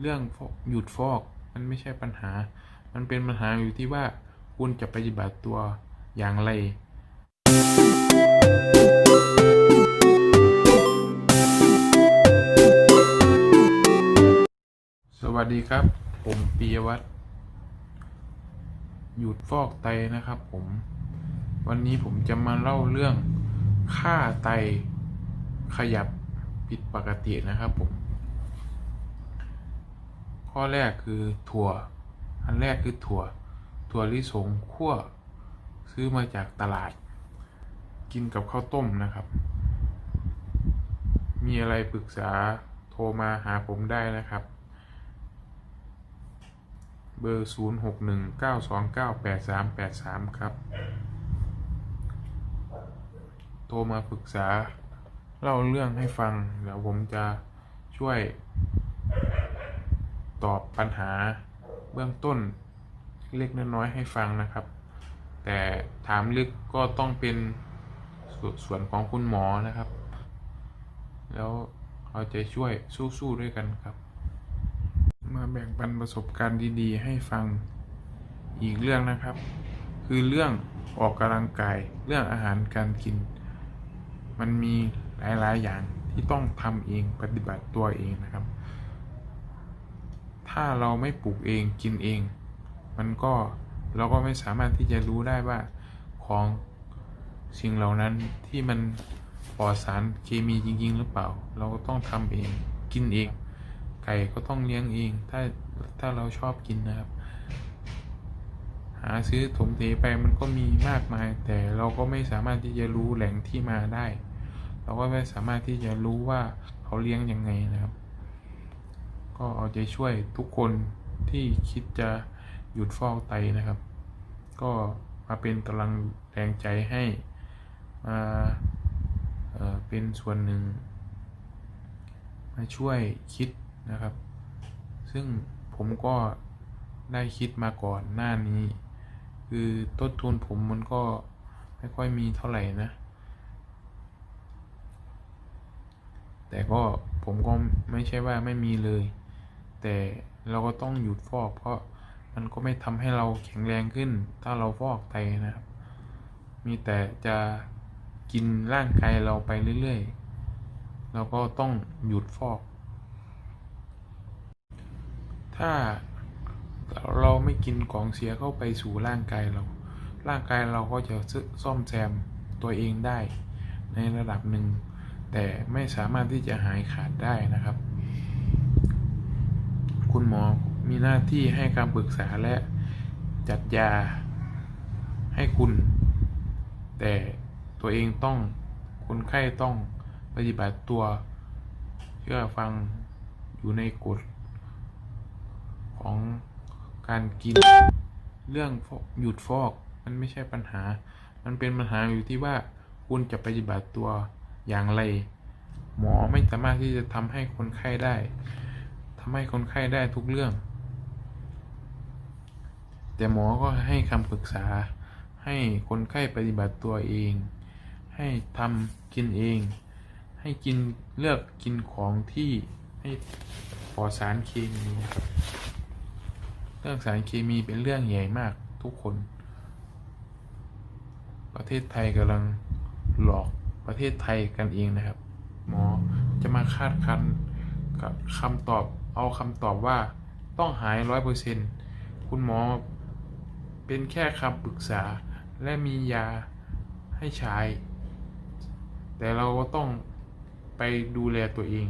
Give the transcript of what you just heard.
เรื่องหยุดฟอกมันไม่ใช่ปัญหา มันเป็นปัญหาอยู่ที่ว่าคุณจะปฏิบัติตัวอย่างไร สวัสดีครับ ผมปียวัฒน์หยุดฟอกไตนะครับผม วันนี้ผมจะมาเล่าเรื่องค่าไตขยับผิดปกตินะครับผม ข้อแรกคือถั่ว อันแรกคือถั่ว ถั่วลิสงคั่ว ซื้อมาจากตลาด กินกับข้าวต้มนะครับ มีอะไรปรึกษาโทรมาหาผมได้นะครับ เบอร์ 0 6 1 9 2 9 8 3 8 3 ครับ โทรมาปรึกษาเล่าเรื่องให้ฟัง เดี๋ยวผมจะช่วย ตอบปัญหาเบื้องต้นเล็กน้อยให้ฟังนะครับ แต่ถามลึกก็ต้องเป็นสส่วนของคุณหมอนะครับ แล้วเอาใจช่วยสู้ๆด้วยกันครับ มาแบ่งปันประสบการณ์ดีๆ ให้ฟังอีกเรื่องนะครับ คือเรื่องออกกำลังกายเรื่องอาหารการกิน มันมีหลายๆอย่างที่ต้องทำเองปฏิบัติตัวเองนะครับ ถ้าเราไม่ปลูกเองกินเอง มันก็เราก็ไม่สามารถที่จะรู้ได้ว่าของสิ่งเหล่านั้นที่มันปลอดสารเคมีจริง ๆ หรือเปล่า เราก็ต้องทำเองกินเอง ไก่ก็ต้องเลี้ยงเอง ถ้าถ้าเราชอบกินนะครับ หาซื้อถมเทไปมันก็มีมากมาย แต่เราก็ไม่สามารถที่จะรู้แหล่งที่มาได้ เราก็ไม่สามารถที่จะรู้ว่าเขาเลี้ยงยังไงนะครับ ก็เอาใจช่วยทุกคนที่คิดจะหยุดฟอกไตนะครับ ก็มาเป็นกำลังแรงใจให้มาเออเป็นส่วนหนึ่ง มาช่วยคิดนะครับ ซึ่งผมก็ได้คิดมาก่อนหน้านี้ คือต้นทุนผมมันก็ไม่ค่อยมีเท่าไหร่นะ แต่ก็ผมก็ไม่ใช่ว่าไม่มีเลย แต่เราก็ต้องหยุดฟอก เพราะมันก็ไม่ทำให้เราแข็งแรงขึ้น ถ้าเราฟอกไตนะครับ มีแต่จะกินร่างกายเราไปเรื่อยๆเราก็ต้องหยุดฟอก ถ้าเราไม่กินของเสียเข้าไปสู่ร่างกายเรา ร่างกายเราก็จะซ่อมแซมตัวเองได้ในระดับหนึ่ง แต่ไม่สามารถที่จะหายขาดได้นะครับ คุณหมอมีหน้าที่ให้คำปรึกษาและจัดยาให้คุณ แต่ตัวเองต้องคนไข้ต้องปฏิบัติตัวเชื่อฟังอยู่ในกฎของการกิน เรื่องฟอกหยุดฟอกมันไม่ใช่ปัญหา มันเป็นปัญหาอยู่ที่ว่าคุณจะปฏิบัติตัวอย่างไร หมอไม่สามารถที่จะทำให้คนไข้ได้ ทำให้คนไข้ได้ทุกเรื่อง แต่หมอก็ให้คำปรึกษา ให้คนไข้ปฏิบัติตัวเอง ให้ทำกินเอง ให้กินเลือกกินของที่ให้ปลอดสารเคมีครับเรื่องสารเคมีเป็นเรื่องใหญ่มากทุกคน ประเทศไทยกำลังหลอกประเทศไทยกันเองนะครับ หมอจะมาคาดคันกับคำตอบ เอาคำตอบว่าต้องหายร้อยเปอร์เซ็นคุณหมอเป็นแค่คำปรึกษาและมียาให้ใช้ แต่เราก็ต้องไปดูแลตัวเอง